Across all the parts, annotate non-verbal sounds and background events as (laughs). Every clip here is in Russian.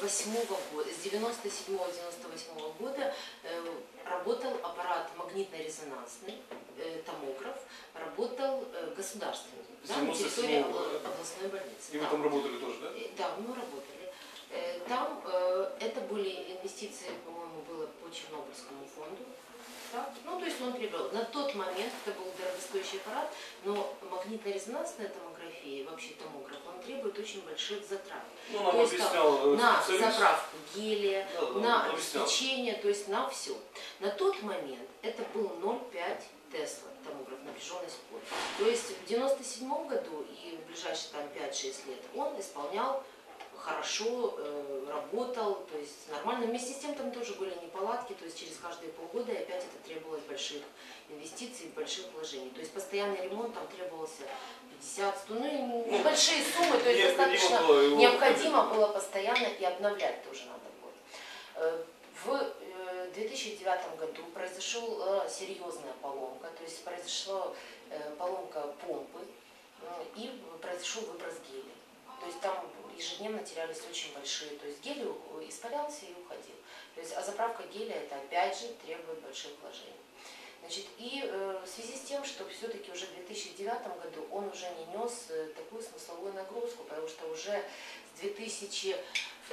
98 года, с 97-98 года э, работал аппарат магнитно-резонансный, э, томограф, работал э, государственный, да, на 97-го территории областной больницы. И вы там работали тоже, да? Да, мы работали. Там это были инвестиции, по-моему, было по Чернобыльскому фонду. Ну, то есть он приобрел. На тот момент это был дорогостоящий аппарат, но магнитно-резонансная томография, вообще томограф, он требует очень больших затрат. Ну, нам То есть объяснял э, на заправку гелия, Да, да, на обеспечение, то есть на все. На тот момент это был 0,5 Тесла, томограф, напряженность поля. То есть в 97 году и в ближайшие там 5-6 лет он исполнял хорошо, э, работал, то есть нормально. Вместе с тем там тоже были неполадки, то есть через каждые полгода и опять больших инвестиций, больших вложений. То есть постоянный ремонт там требовался 50, 100, ну и небольшие суммы, то есть достаточно было необходимо было постоянно и обновлять тоже надо было. Э, В э, 2009 году произошла серьезная поломка, то есть произошла э, поломка помпы э, и произошел выброс гелия. То есть там ежедневно терялись очень большие, то есть гелий испарялся и уходил. То есть, а заправка гелия это опять же требует больших вложений. Значит, и э, в связи с тем, что все-таки уже в 2009 году он уже не нес э, такую смысловую нагрузку, потому что уже с 2002,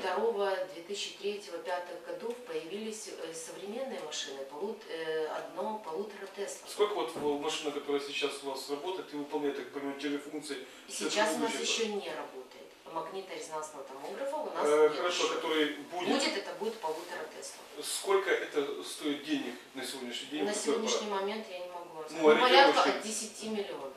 2003, 2005 годов появились э, современные машины, полут, э, одно полутора Тесла. Сколько вот машина, которая сейчас у вас работает и выполняет, так понимаю, телефункции? Сейчас у нас еще не работает. Магнитно-резонансного томографа у нас Э, нет хорошо, еще. который будет. Будет это будет полутора Тесла. Сколько это стоит денег на сегодняшний день? На сегодняшний момент я не могу вам сказать. Ну, Ну, порядка от 10 миллионов аппарат?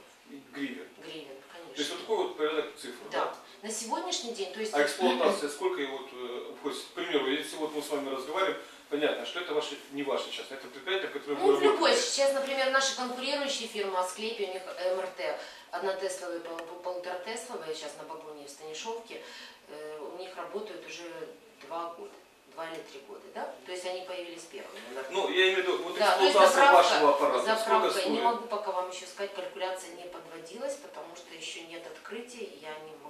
Гривен. гривен, То есть конечно. вот такой вот порядок цифр. Да. На сегодняшний день, то есть... А эксплуатация сколько его вот, э, обходится? К примеру, если вот мы с вами разговариваем, понятно, что это ваше, не ваше частное, это предприятие, которое Ну, в любой. Сейчас, например, наши конкурирующие фирмы, Асклепи, у них МРТ, одна Тесловая, пол- полутора Тесловая, сейчас на Багуне в Станишовке, э, у них работают уже два года, два или три года, да? То есть они появились первыми. Ну, я имею в виду, вот Да, эксплуатация заправка- вашего аппарата, сколько Заправка, стоит? не могу пока вам еще сказать, калькуляция не подводилась, потому что еще нет открытия, я не могу э,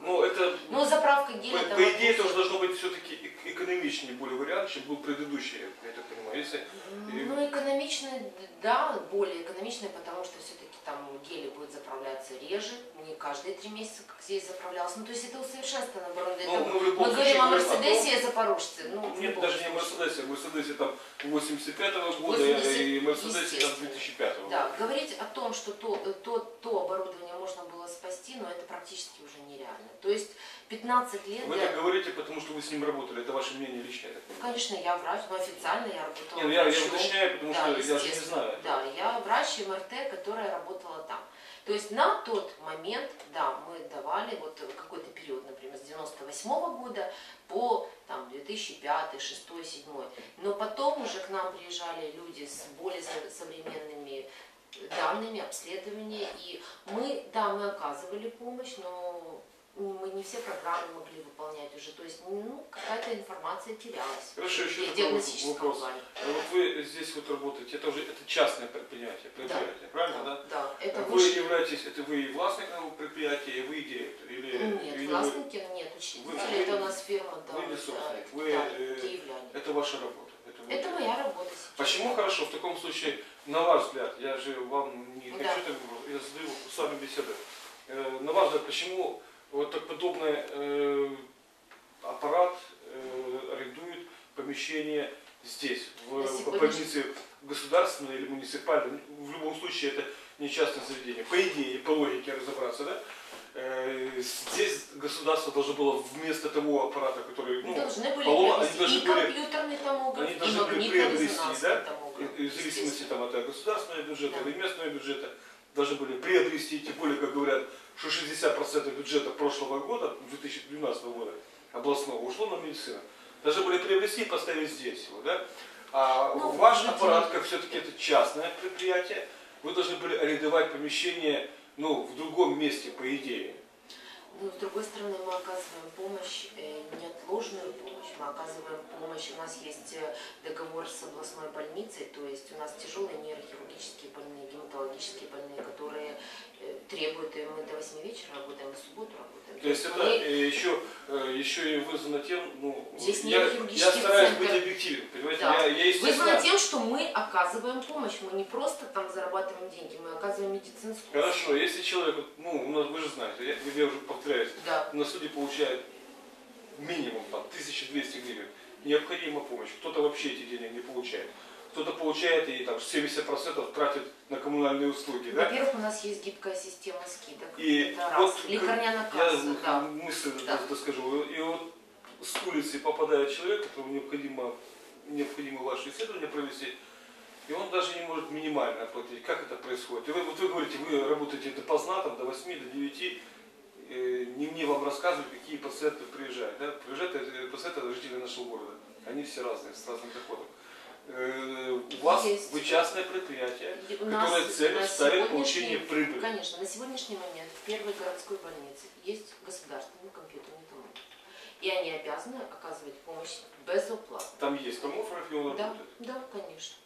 ну, это, Ну, заправка по, геля... по идее, это уже должно быть все-таки экономичнее более вариант, чем был предыдущий, я так понимаю. Если, Ну, экономичная, да, более экономичная, потому что все-таки там гели будет заправляться реже, не каждые три месяца, как здесь заправлялся. Ну, то есть это усовершенствовано оборудование. ну, мы в любом Мы случае говорим о Мерседесе и Запорожце. Ну, Нет, даже не о случае. Мерседесе. В Мерседесе там 85 года 80, и Мерседесе там естественно. 2005 года. Да, говорить о том, что то, то, то оборудование можно было спасти, но это практически уже нереально. То есть 15 лет Вы я- так говорите, потому что вы с ним работали. Это ваше мнение личное, так. Конечно, я врач, но официально я работала Не, ну я, я уточняю, потому Да, что я же не знаю. Да, я врач МРТ, которая работала там. То есть на тот момент, да, мы давали вот какой-то период, например, с 98 года по там, 2005, 2006, 2007. Но потом уже к нам приезжали люди с более со- современными данными, обследования. И мы, да, мы оказывали помощь, но мы не все программы могли выполнять уже. То есть, ну, какая-то информация терялась. Хорошо, еще такой диагностическом вопрос. плане. А Вот вы здесь вот работаете, это уже это частное предприятие, предприятие, правильно, да? Да, это вы выше. являетесь, это вы и властник этого предприятия, и вы директор? Или, Нет, или властники нет, учредители, вы- это у нас фирма, да, вы не да, собственник, да, вы, э, киевляне. вы, это ваша работа? Это, вы- Это моя работа сейчас. Почему хорошо? В таком случае, на ваш взгляд, я же вам не Да. хочу, так, я задаю с вами беседы. Э, на ваш взгляд, почему вот так подобный э, аппарат э, арендует помещение здесь, в, в больнице государственной или муниципальной? В любом случае, это не частное заведение. По идее, по логике разобраться, да? Э, здесь государство должно было вместо того аппарата, который, ну, должны были приобрести они и должны были- компьютерный томограф, они и должны были приобрести, да? И- и в зависимости там, от государственного бюджета Да. или местного бюджета, должны были приобрести, тем более, как говорят, что 60% бюджета прошлого года, 2012 года, областного, ушло на медицину. Должны были приобрести и поставить здесь его, да? А Ну, ваш аппарат, как все-таки это частное предприятие, вы должны были арендовать помещение, ну, в другом месте, по идее. Но с другой стороны, мы оказываем помощь, э, неотложную помощь, мы оказываем помощь. У нас есть э, договор с областной больницей, то есть у нас тяжелые нейрохирургические больные, гематологические больные, которые э, требуют, и мы до 8 вечера работаем, в субботу работаем. То есть это мы- еще, еще и вызвано тем, ну, Здесь я, я стараюсь центр. быть объективен, понимаете? Да. Я, я, естественно, Вызвано тем, что мы оказываем помощь, мы не просто там зарабатываем деньги, мы оказываем медицинскую Хорошо, если человек, ну, у нас, вы же знаете, я, я уже повторяюсь, Да. на суде получает минимум там 1200 гривен, необходима помощь. Кто-то вообще эти деньги не получает. Кто-то получает и там 70% тратит на коммунальные услуги, да? Во-первых, у нас есть гибкая система скидок. И это раз. вот Ликарняная я касса, да. мысль Да. скажу. И вот с улицы попадает человек, которому необходимо, необходимо ваше исследование провести, и он даже не может минимально оплатить. Как это происходит? И вы, вот вы говорите, вы работаете допоздна, там, до 8, до 9, э, не мне вам рассказывают, какие пациенты приезжают. Да? Приезжают э, пациенты, жители нашего города. Они все разные, с разным доходом. Э, У вас, Есть. вы частное предприятие, у которое целью ставит получение прибыли. Конечно, на сегодняшний момент в первой городской больнице есть государственный компьютерный томограф. И они обязаны оказывать помощь безоплатно. Там есть томограф, и он Да, работает. да, конечно.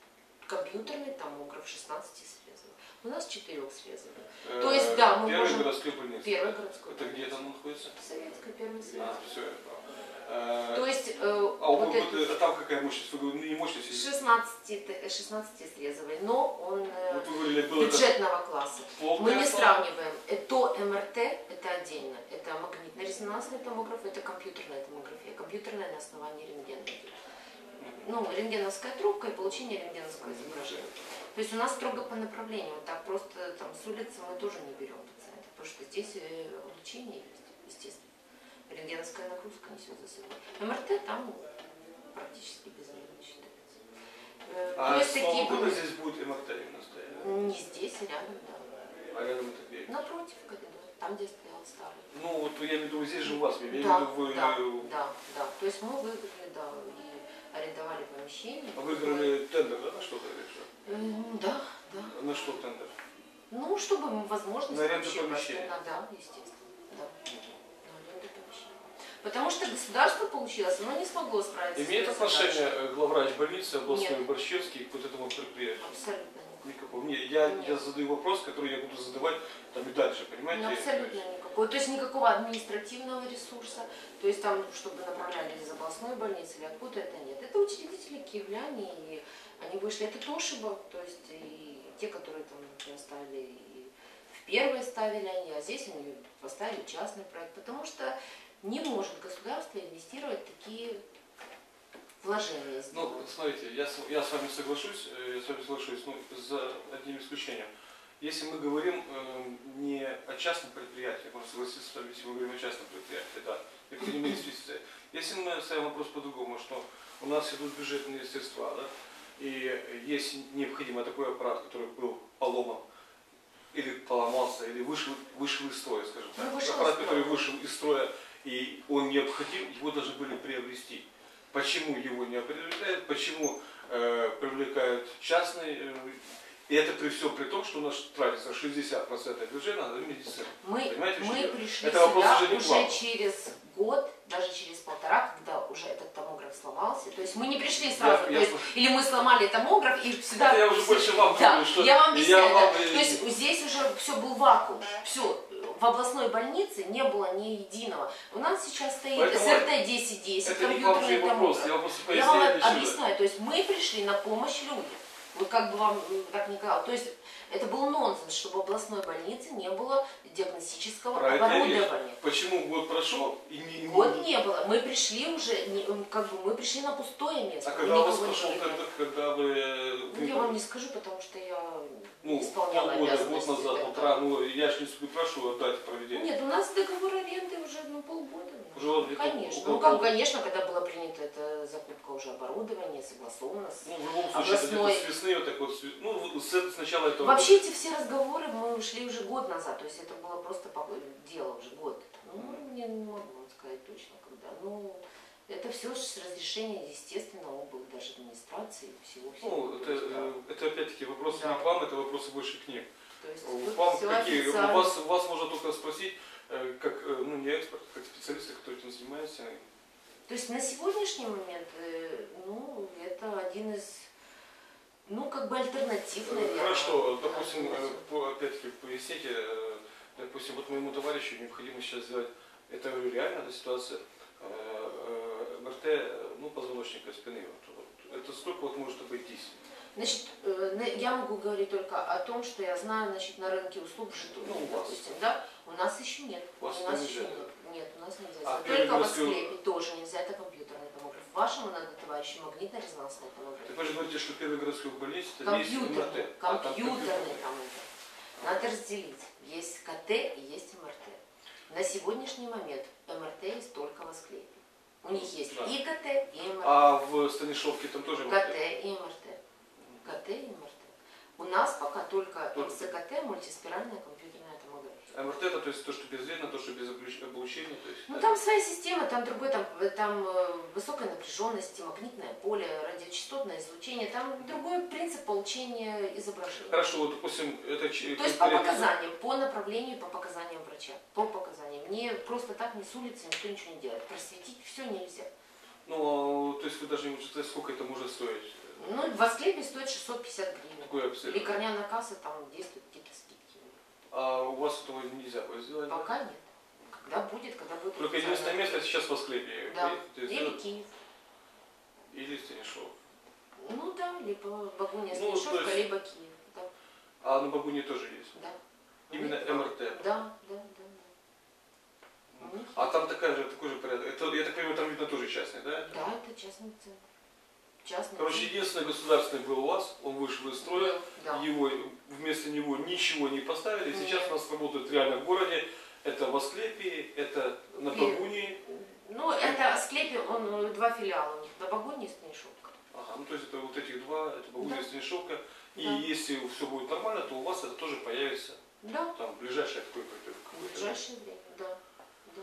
Компьютерный томограф 16 срезовый. У нас 4 срезовый. То есть, да, мы Э, можем- городской больница. Первый городской. Это где там находится? Советская, первая А, советская. все, я понял. Э, То есть, э, А вот вот, это э, там какая мощность? Вы ну, не мощность. 16, т- 16 срезовый, но он э, Вот вы говорили, бюджетного класса. Мы не сравниваем. Это то МРТ, это отдельно. Это магнитно-резонансный томограф, это компьютерная томография. Компьютерная на основании рентгена. идет. Ну, рентгеновская трубка и получение рентгеновского изображения. То есть у нас строго по направлению. Вот так просто там с улицы мы тоже не берем пациентов, потому что здесь э, лучение есть, естественно. Рентгеновская нагрузка несет за собой. МРТ там практически безвредно считается. Э, А то есть с такие были- здесь будет МРТ именно стоять. не здесь, а рядом, да. А рядом это где? Напротив коридора, там, где стоял старый. Ну, вот я имею в виду, здесь же у вас, я имею в Да, виду, вы да, э, да, да. То есть мы выиграли, да, и арендовали помещение. выиграли тендер, да, на что-то или что? М, Да, да. На что тендер? Ну, чтобы возможность На аренду помещения. Да, естественно. Да, на аренду помещения. Потому что государство получилось, оно не смогло справиться Имеет отношение главврач больницы областной Нет. Борщевский к вот этому предприятию? Абсолютно нет. Никакого. Не, я, Нет. я задаю вопрос, который я буду задавать там и дальше, понимаете? Ну, абсолютно никакой. То есть никакого административного ресурса, то есть там, чтобы направляли из областной больницы или откуда это нет. Это учредители киевляне, и они вышли, это Тошиба, то есть и те, которые там например, ставили и в первые ставили они, а здесь они поставили частный проект, потому что не может государство инвестировать такие вложения. Ну, смотрите, я, с- я с вами соглашусь, э, я с вами соглашусь, ну, за одним исключением. Если мы говорим э, не о частном предприятии, можно согласиться с вами, если мы говорим о частном предприятии, да, необходимо инвестиции. Если мы ставим вопрос по-другому, что у нас идут бюджетные средства, да, и есть необходимо такой аппарат, который был поломан, или поломался, или вышел, вышел из строя, скажем так. Ну, вышел из аппарат, строя. который вышел из строя, и он необходим, его должны были приобрести. Почему его не приобретают, почему э, привлекают частные, э, и это при всем при том, что у нас тратится 60% бюджета на медицину. Мы, Понимаете, мы что пришли это сюда уже вам. через год, даже через полтора, когда уже этот томограф сломался. То есть мы не пришли сразу, Я- я есть, или мы сломали томограф и сюда... Это я уже больше вам Да, говорю, что я вам объясняю. я да. вам, э, То есть здесь уже все был вакуум. Все. В областной больнице не было ни единого. У нас сейчас стоит Поэтому СРТ-1010, Это не к вам же компьютерный вопрос, я вам просто Я объясняю, то есть мы пришли на помощь людям. Вот как бы вам так не казалось. То есть это был нонсенс, чтобы в областной больнице не было диагностического Про оборудования. Почему год прошел и не, Год не было. Мы пришли уже, не- как бы мы пришли на пустое место. А когда у вас прошел, когда, когда вы, Ну, я вам не скажу, потому что я полгода, год назад, полтора, ну, я же не спрашиваю о дате проведения. Нет, у нас договор аренды уже ну, полгода. Уже вот Конечно. Ну, как, конечно, когда была принята эта закупка уже оборудования, согласована с Ну, в любом случае, это областной- где-то с весны, вот так вот, с- ну, с- сначала этого Вообще эти все разговоры мы ушли уже год назад, то есть это было просто дело уже год. Ну, я не могу вам сказать точно, когда. Ну, это все с разрешения, естественно, область даже администрации всего всего. Ну, это, э, это опять-таки вопросы Да. не к вам, это вопросы больше к ним. То есть всё какие? У вас, у вас можно только спросить, э, как, э, ну не эксперт, как специалисты, кто этим занимается, То есть на сегодняшний момент, ну, это один из, ну, как бы альтернатив, наверное. Хорошо, допустим, опять-таки поясните, допустим, вот моему товарищу необходимо сейчас сделать, это реально эта ситуация, э, ну, позвоночника спины, вот, вот. это сколько вот может обойтись? Значит, э, я могу говорить только о том, что я знаю, значит, на рынке услуг в Житомире, Ну, у вас. допустим, да? У нас еще нет. У вас нас это еще нельзя, нет. Нет, у нас нельзя. А только в Асклепе тоже нельзя, это компьютерный томограф. Вашему надо, товарищи, магнитно-резонансный томограф. Так вы же говорите, что первый городской больнице есть Компьютерный, МРТ. А, там компьютерный томограф. Надо разделить. Есть КТ и есть МРТ. На сегодняшний момент МРТ есть только в Асклепе. У них есть Да. и КТ, и МРТ. А в Станишовке там тоже МРТ? КТ и МРТ. КТ и МРТ. У нас пока только Только- МСКТ, мультиспиральная компьютерная МРТ это то есть то, что безвредно, то, что без облуч- облучения, то есть. Ну да? там своя система, там другой, там, э, там э, высокая напряженность, магнитное поле, радиочастотное излучение, там другой принцип получения изображения. Хорошо, вот допустим, это То есть по показаниям, по направлению, по показаниям врача. По показаниям. Мне просто так не с улицы никто ничего не делает. Просветить все нельзя. Ну, то есть вы даже не можете сказать, сколько это может стоить. Ну, в Асклепе стоит 650 гривен. Такое обследование. Лекарняная касса там действует. А у вас этого нельзя будет сделать? Пока нет. Когда будет, когда будет. Только единственное место сейчас в Асклепе. Да. Или ну, Киев. или Станишов. Ну да, либо Багуния Ну, то Станишевка, есть- либо Киев. Да, А на Багуне тоже есть. да. Именно Ну, МРТ. Да, да, да. да. А там такая же, такой же порядок. Это, я так понимаю, там видно тоже частный, да? Да, это частный центр. Частный Короче, единственный государственный был у вас, он вышел из строя, Да. его, вместо него ничего не поставили. Нет. Сейчас у нас работает реально в городе. Это в Асклепии, это на Багуне. Ну, это Склепе, он э, два филиала у них, на Багуне и Станишевка. Ага, ну то есть это вот этих два, это Багуня Да. и Станишевка. И Да. если все будет нормально, то у вас это тоже появится Да, там ближайшее какое-то. ближайшее время, да. да.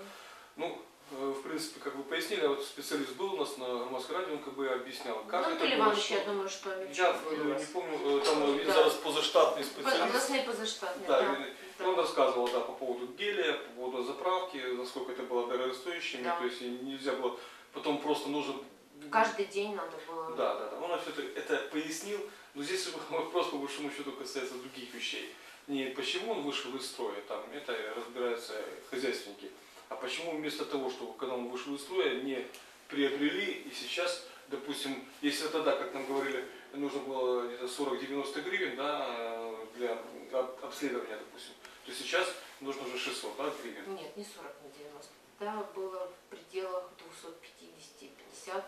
Ну, в принципе, как вы пояснили, вот специалист был у нас на Громадской радио, он как бы объяснял, как ну, это было, Иванович, что- я думаю, что Я э, не помню, э, там э, Да. зараз позаштатный специалист. Областные позаштатные, Да, да. да. он рассказывал да, по поводу геля, по поводу заправки, насколько это было дорогостоящим, Да. то есть нельзя было, потом просто нужно... Каждый день надо было. Да, да, да, он все это, это пояснил, но здесь (laughs) вопрос по большому счету касается других вещей. Не почему он вышел из строя, там это разбираются хозяйственники, а почему вместо того, чтобы когда он вышел из строя, не приобрели и сейчас, допустим, если тогда, как нам говорили, нужно было где-то 40-90 гривен да, для об- обследования, допустим, то сейчас нужно уже 600 да, гривен. Нет, не 40 на 90. Да, было в пределах 250-50.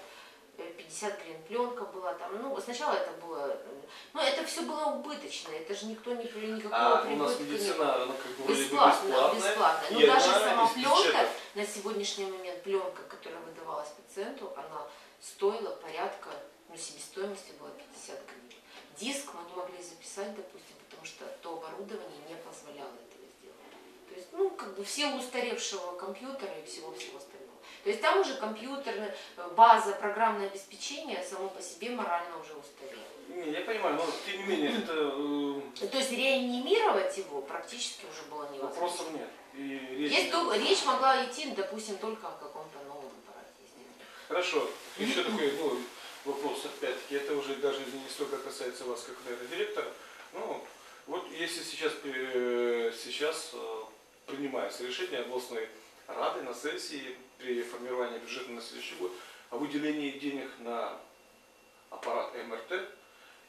50 гривен пленка была там. Ну, сначала это было... э, Ну, это все было убыточно. Это же никто не при никакого А у нас не медицина, она как бы Бесплатно, бесплатная. бесплатно. Ну, даже сама пленка, на сегодняшний момент пленка, которая выдавалась пациенту, она стоила порядка, ну, себестоимости была 50 гривен. Диск мы не могли записать, допустим, потому что то оборудование не позволяло этого. То есть, ну, как бы в силу устаревшего компьютера и всего-всего остального. То есть там уже компьютерная э, база, программное обеспечение само по себе морально уже устарело. Не, я понимаю, но тем не менее, это э, То есть реанимировать его практически уже было невозможно. вопросов нет. И речь Есть только- речь могла идти, допустим, только о каком-то новом аппарате. Хорошо. Еще такой ну, вопрос, опять-таки, это уже даже не столько касается вас, как, наверное, директора. Ну, вот если сейчас, э, сейчас принимается решение областной рады на сессии при формировании бюджета на следующий год о выделении денег на аппарат МРТ,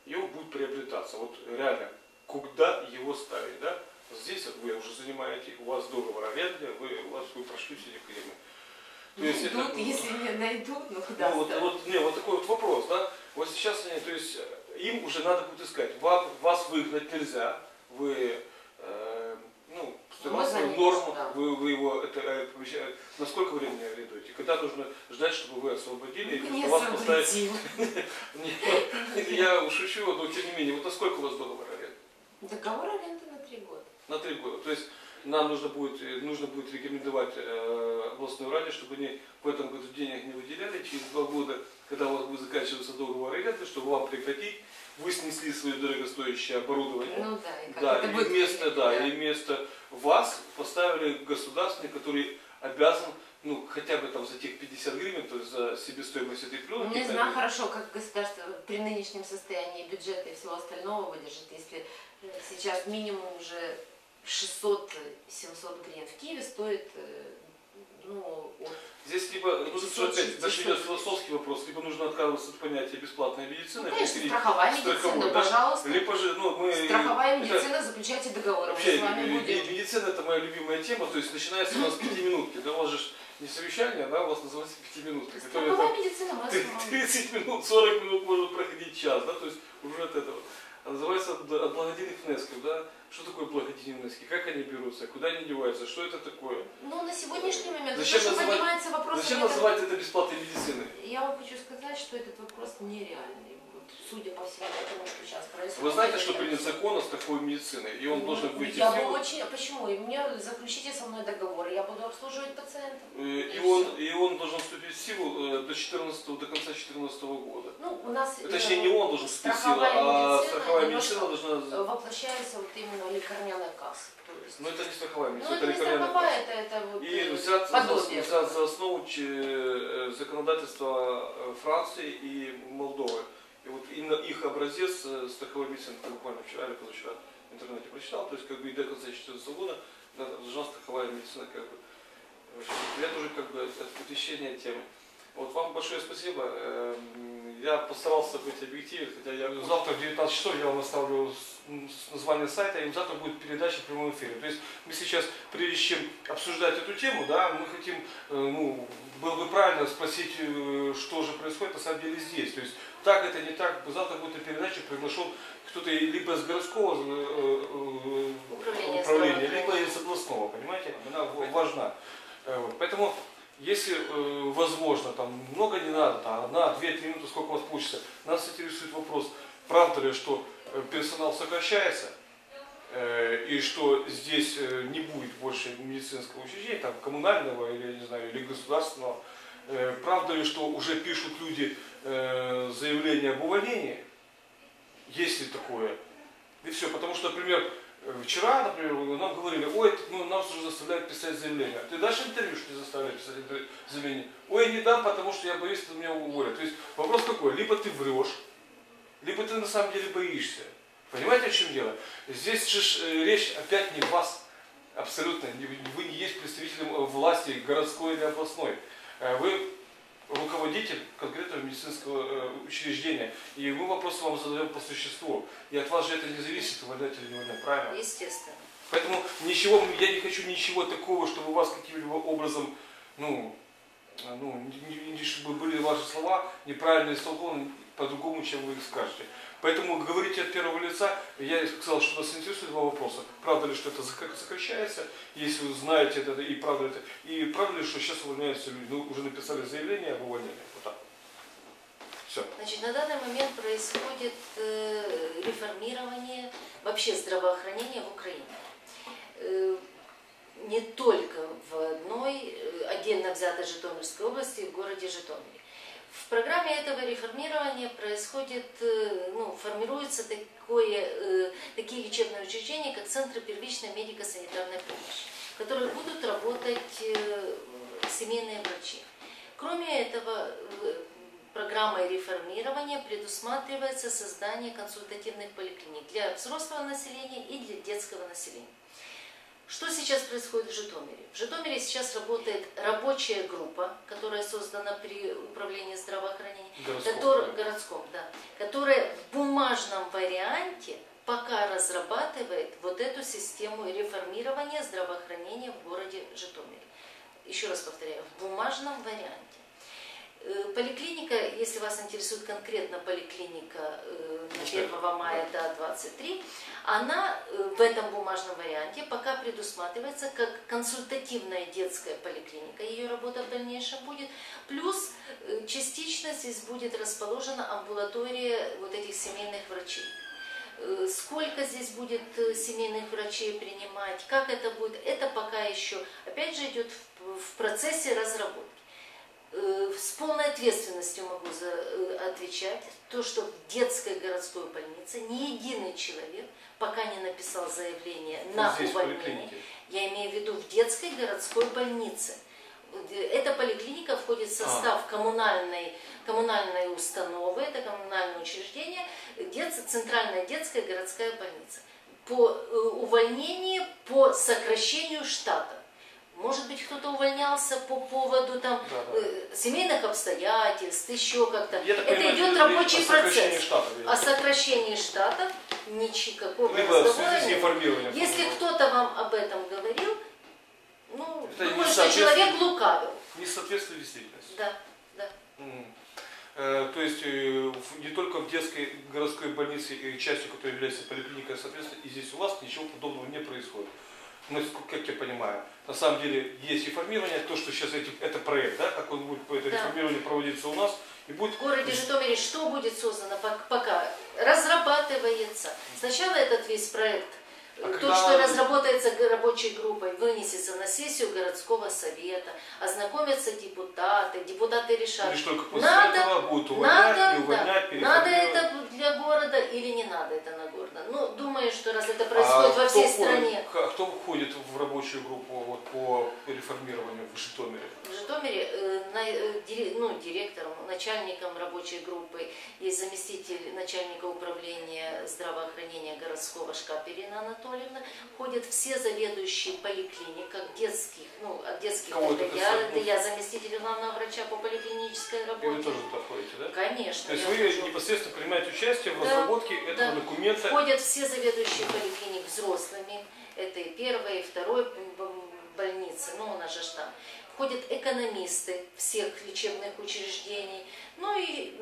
и он будет приобретаться. Вот реально, куда его ставить, да? Здесь вот вы уже занимаете, у вас договор аренды, вы, у вас вы прошли все необходимые. То есть это- Найдут, если не найдут, ну куда ну, вот, вот, не, вот такой вот вопрос, да. Вот сейчас они, то есть э, им уже надо будет искать. Вам, вас выгнать нельзя. Вы, ну, заняты, нормам, да. вы, вы его, это, э, на сколько времени арендуете? Когда нужно ждать, чтобы вы освободили, и Не вместо вас поставить... (laughs) Я шучу, но тем не менее, вот насколько у вас договор аренды? Договор аренды на три года. На три года. То есть нам нужно будет, э, нужно будет рекомендовать э, областной раде, чтобы они в этом году денег не выделяли. Через два года, когда у вас будет заканчиваться договор аренды, чтобы вам прекратить, вы снесли свое дорогостоящее оборудование. Ну да, и как да, это и будет вместо, выглядеть, да, и вместо вас поставили государственный, который обязан ну, хотя бы там за тех 50 гривен, то есть за себестоимость этой пленки. Не знаю хорошо, как государство при нынешнем состоянии бюджета и всего остального выдержит, если э, сейчас минимум уже 600-700 гривен. В Киеве стоит э, ну, Здесь либо, ну, тут опять 600, дальше идет 600. философский вопрос, либо нужно отказываться от понятия бесплатной медицины, Ну, конечно, страховая медицина, да? пожалуйста. либо же, ну, мы... Страховая это- медицина, заключайте договор, мы Вообще, с вами ми- будем. медицина это моя любимая тема, то есть начинается у нас с пятиминутки, да, у вас же не совещание, да, у вас называется пятиминутка, которая Страховая там медицина, мы с три- вами. 30 минут, 40 минут может проходить час, да, то есть уже от этого. А называется от, от благодетельных внесков, да, что такое внески, как они берутся, куда они деваются, что это такое. Ну, на сегодняшний момент, Зачем то, что называть- поднимается вопрос... Зачем называть это бесплатной медициной? Я вам хочу сказать, что этот вопрос нереальный. Вот, судя по всему тому, что сейчас происходит. Вы знаете, что это- принят закон о страховой медицине, и он Ну, должен выйти Я в бы очень... а Почему? И мне заключите со мной договор, я буду обслуживать пациентов. э, и И он, и он должен вступить в силу э, до 14 до конца 2014 года. Ну, у нас... Ну, э, Точнее, не он должен вступить в силу, а страховая медицина должна... воплощается вот именно лекарняная касса. Есть... Но это не страховая Ну, медицина, это не лекарняная касса. это, это вот И взять за, подобие. за- за основу законодательства Франции и Молдовы. И вот именно их образец страховой медицины, буквально вчера или позавчера в интернете прочитал, то есть как бы и до конца 2014 года да, должна страховая медицина как бы. Я тоже как бы от освещения темы. Вот вам большое спасибо. Эм, Я постарался быть объективен, хотя я завтра в 19 часов я вам оставлю название сайта, и завтра будет передача в прямом эфире. То есть мы сейчас, прежде чем обсуждать эту тему, да, мы хотим, э, ну, было бы правильно спросить, э, что же происходит на самом деле здесь. То есть так это, не так. Завтра будет передача, приглашен кто-то либо из городского э, Управление управления, либо из областного, понимаете? Она важна. Э, вот. Поэтому, если э, возможно, там много не надо, там одна, две, три минуты, сколько у вас получится, нас интересует вопрос, правда ли, что э, персонал сокращается, э, и что здесь э, не будет больше медицинского учреждения, там, коммунального или, не знаю, или государственного. Э, Правда ли, что уже пишут люди э, заявление об увольнении? Есть ли такое? И все, потому что, например, вчера, например, нам говорили, ой, ну, нас уже заставляют писать заявление. Ты дашь интервью, что тебя заставляют писать заявление? Ой, не дам, потому что я боюсь, что меня уволят. То есть вопрос какой? Либо ты врешь, либо ты на самом деле боишься. Понимаете, в чем дело? Здесь же э, речь опять не вас. Абсолютно. Не- Вы не есть представителем э, власти городской или областной. Э, Вы руководитель конкретного медицинского э, учреждения. И мы вопросы вам задаем по существу. И от вас же это не зависит, увольнять или не увольнять, правильно? Естественно. Поэтому ничего, я не хочу ничего такого, чтобы у вас каким-либо образом, ну, э, ну, не- не- чтобы были ваши слова неправильно истолкованы по-другому, чем вы их скажете. Поэтому говорите от первого лица, я сказал, что нас интересует два вопроса. Правда ли, что это сокращается, если вы знаете это, и правда это, и правда ли, что сейчас увольняются люди, ну, уже написали заявление об увольнении. Вот так. Все. Значит, на данный момент происходит э, реформирование вообще здравоохранения в Украине. Э, не только в одной э, отдельно взятой Житомирской области, в городе Житомире. В программе этого реформирования происходит, э, ну, формируется такое, э, такие лечебные учреждения, как Центры первичной медико-санитарной помощи, в которых будут работать э, семейные врачи. Кроме этого, программой реформирования предусматривается создание консультативных поликлиник для взрослого населения и для детского населения. Что сейчас происходит в Житомире? В Житомире сейчас работает рабочая группа, которая создана при управлении здравоохранением, Городского. который, городском, да, которая в бумажном варианте пока разрабатывает вот эту систему реформирования здравоохранения в городе Житомире. Еще раз повторяю, в бумажном варианте. Э, Поликлиника, если вас интересует конкретно поликлиника э, на 1 мая до 23, она э, в этом бумажном варианте пока предусматривается как консультативная детская поликлиника, ее работа в дальнейшем будет, плюс э, частично здесь будет расположена амбулатория вот этих семейных врачей. Э, Сколько здесь будет э, семейных врачей принимать, как это будет, это пока еще, опять же, идет в процессе разработки. Э, С полной ответственностью могу за, э, отвечать, то, что в детской городской больнице ни единый человек пока не написал заявление на Здесь, увольнение. Я имею в виду в детской городской больнице. Эта поликлиника входит в состав коммунальной, коммунальной установы, это коммунальное учреждение, дет, центральная детская городская больница. По э, увольнению, по сокращению штата. Может быть, кто-то увольнялся по поводу там, Да, да. э, семейных обстоятельств, еще как-то. Это понимаю, идет рабочий о процесс. штата, О сокращении штата никакого Либо разговора нет. Если кто-то вам об этом говорил, ну, Это думаю, что человек лукавил. Не соответствует действительности. Да, да. Э, То есть э, не только в детской городской больнице, и частью которой является поликлиника, соответственно, и здесь у вас ничего подобного не происходит. Ск- как я понимаю, на самом деле есть реформирование, то, что сейчас эти, это проект, да, как он будет, это Да. реформирование проводиться у нас, и будет В городе Житомире что будет создано пок- пока? Разрабатывается. Сначала этот весь проект, А когда- то, что разработается рабочей группой, вынесется на сессию городского совета, ознакомятся депутаты, депутаты решат, надо, будут увольнять, надо, увольнять, да, надо это для города или не надо это на города. Ну, думаю, что раз это происходит А во всей входит- стране. Кто входит в рабочую группу вот, по реформированию в Житомире? В Житомире э, э, ну, директором, начальником рабочей группы есть заместитель начальника управления здравоохранения городского Шкап Ирина Анатольевна. Ходят все заведующие поликлиник, детских, ну, от детских Кого это я, это я заместитель главного врача по поликлинической И вы работе. тоже туда входите, да? Конечно. То есть вы хожу. непосредственно принимаете участие в Да, разработке этого да. документа. Входят все заведующие поликлиник взрослыми, это и первая, и второй больницы, ну у нас же там. Входят экономисты всех лечебных учреждений, ну и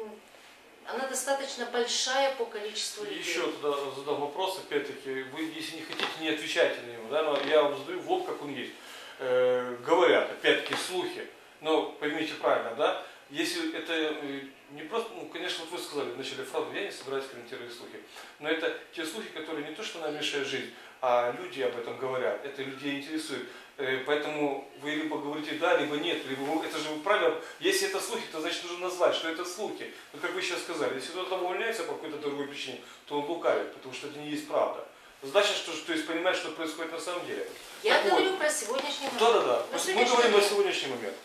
она достаточно большая по количеству людей. Еще туда задам вопрос, опять-таки, вы, если не хотите, не отвечайте на него, да, но я вам задаю в лоб, как он есть. Э, говорят, опять-таки, слухи, но поймите правильно, да, если это э, не просто, ну, конечно, вот вы сказали в начале фразы, я не собираюсь комментировать слухи, но это те слухи, которые не то, что нам мешают жить, а люди об этом говорят, это людей интересует. Э, Поэтому вы либо говорите да, либо нет, либо вы- это же вы правильно, если это слухи, то значит нужно назвать, что это слухи. Вот как вы сейчас сказали, если кто-то увольняется по какой-то другой причине, то он лукавит, потому что это не есть правда. Задача, что, то есть понимать, что происходит на самом деле. Я Так вот. говорю про сегодняшний момент. Да, да, да. Мы сегодняшний говорим на момент. сегодняшний момент.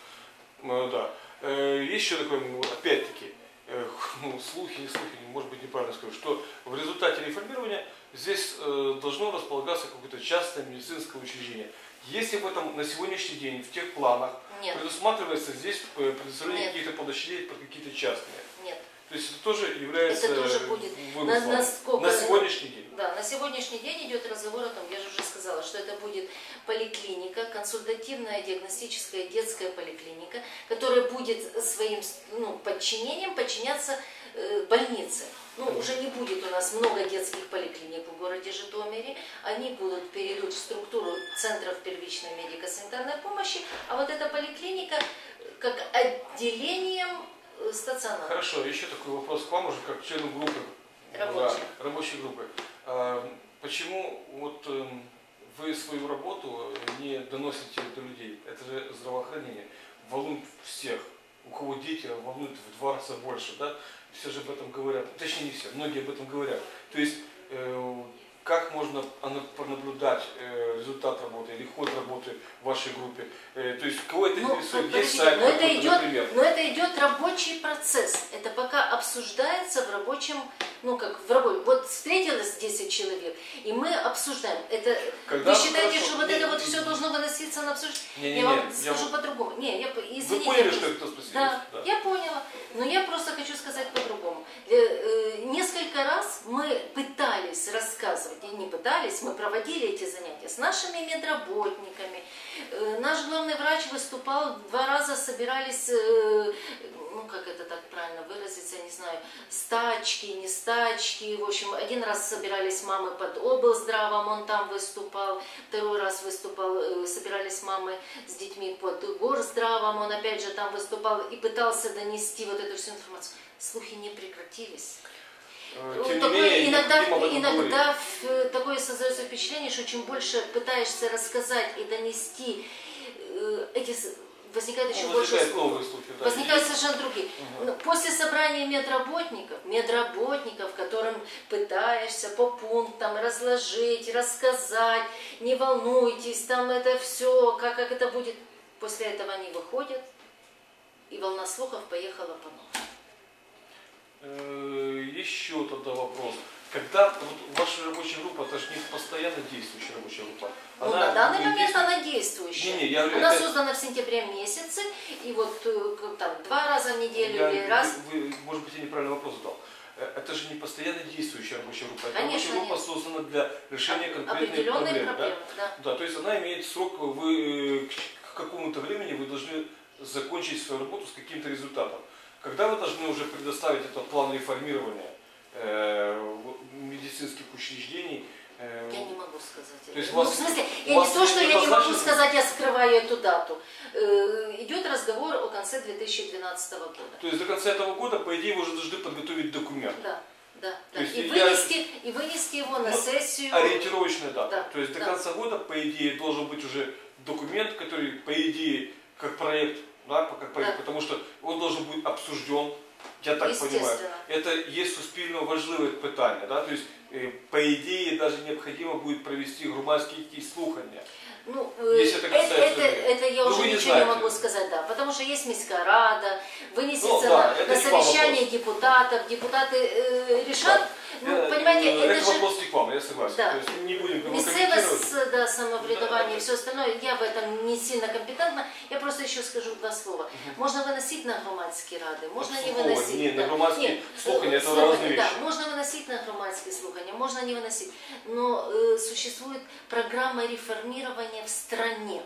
Э, Да. Э, Есть еще такой, ну, опять-таки, (laughs) ну, слухи, не слухи, может быть неправильно скажу, что в результате реформирования здесь э, должно располагаться какое-то частное медицинское учреждение. Если в этом на сегодняшний день, в тех планах, Нет, предусматривается здесь э, предоставление каких-то подочерей под какие-то частные. нет. То есть это тоже является Это тоже будет. вымыслом. На- насколько- на сегодняшний день. Да, на сегодняшний день идет разговор о том, я же уже сказала, что это будет поликлиника, консультативная диагностическая детская поликлиника, которая будет своим ну, подчинением подчиняться э, больнице. Ну, уже не будет у нас много детских поликлиник в городе Житомире. Они будут, перейдут в структуру центров первичной медико-санитарной помощи, а вот эта поликлиника э, как отделением э, стационара. Хорошо, еще такой вопрос к вам уже как члену группы. Рабочей. Да, рабочей группы. А, Почему вот эм, вы свою работу не доносите до людей? Это же здравоохранение. Волнует всех. У кого дети волнует в два раза больше, да? Все же об этом говорят. Точнее, не все, многие об этом говорят. То есть, э, как можно пронаблюдать э, результат работы или ход работы в вашей группе? Э, То есть, кого это Ну, интересует? Есть сайт но это идет, например? но это идет рабочий процесс. Это пока обсуждается в рабочем, ну как в рабочем. Вот встретилось 10 человек, и мы обсуждаем. Это Когда- вы считаете, хорошо, что вот не- это вот не- все должно выноситься на обсуждение? Не-не-не, я вам я скажу по-другому. Не, я извините. Вы поняли, я что просто- я спросил? Да, я поняла. Но я просто хочу сказать по-другому. Э, Несколько раз мы пытались рассказывать, не пытались, мы проводили эти занятия с нашими медработниками. Э, Наш главный врач выступал, два раза собирались, э, ну как это так правильно выразиться, я не знаю, стачки, не стачки. В общем, один раз собирались мамы под облздравом, он там выступал, второй раз выступал, э, собирались мамы с детьми под горздравом, он опять же там выступал и пытался донести вот эту всю информацию. Слухи не прекратились. Э, Вот Тем такое менее, иногда иногда в- такое создается впечатление, что чем больше пытаешься рассказать и донести э, эти с- возникает еще Ну, больше слухов. новые слухи. да. Возникают совершенно другие. Ну, После собрания медработников, медработников, которым пытаешься по пунктам разложить, рассказать, не волнуйтесь, там это все, как, как это будет, После этого они выходят, и волна слухов поехала по новой. Еще тогда вопрос. Когда вот ваша рабочая группа, это же не постоянно действующая рабочая группа. Ну, на данный не момент действует- она действующая. Не-не, я говорю, она это- создана в сентябре месяце, и вот э, там два раза в неделю Я- или раз. Вы, вы, может быть, я неправильный вопрос задал. Э, Это же не постоянно действующая рабочая группа. Конечно, рабочая группа нет. создана для решения конкретных проблем. проблемы, да? да. Да, то есть она имеет срок, вы э, к- какому-то времени вы должны закончить свою работу с каким-то результатом. Когда вы должны уже предоставить этот план реформирования медицинских учреждений? э, Я не могу сказать. То есть ну, вас- в смысле, я не то, что я не могу сказать, я скрываю эту дату. Э, идет разговор о конце 2012 года. То есть до конца этого года, по идее, вы уже должны подготовить документ. Да, да, да. И я- вынести, и вынести его на Ну, сессию. Ориентировочная дата. Да, То есть до да. конца года, по идее, должен быть уже документ, который, по идее, как проект, да, как проект, Да. потому что он должен быть обсужден, я так понимаю. Естественно. Это є суспільно важливе питання. Да? Тобто, е, по ідеї, навіть необхідно буде провести громадські якісь слухання. Ну, э, Если это это, касается это, людей. это я Ну, уже вы не ничего не знаете. могу сказать, да, потому что есть міська рада, вынесется Ну, да, на, это на не к вам совещание вопрос. депутатов, депутаты э, решат, ну, Э, понимаете, э, это это же вопрос не к вам, я согласен. Да. То есть не будем его Місцеве комментировать. с- да, самоврядування Да, и все остальное, я в этом не сильно компетентна. Я просто еще скажу два слова. Можно выносить на громадські ради, можно не Обслуговування. выносить. Ні, на да. громадські Ні, слухання, э, це слухання, різні да, речі. можно выносить на громадские слухания, можно не выносить. Но э, существует программа реформирования в стране.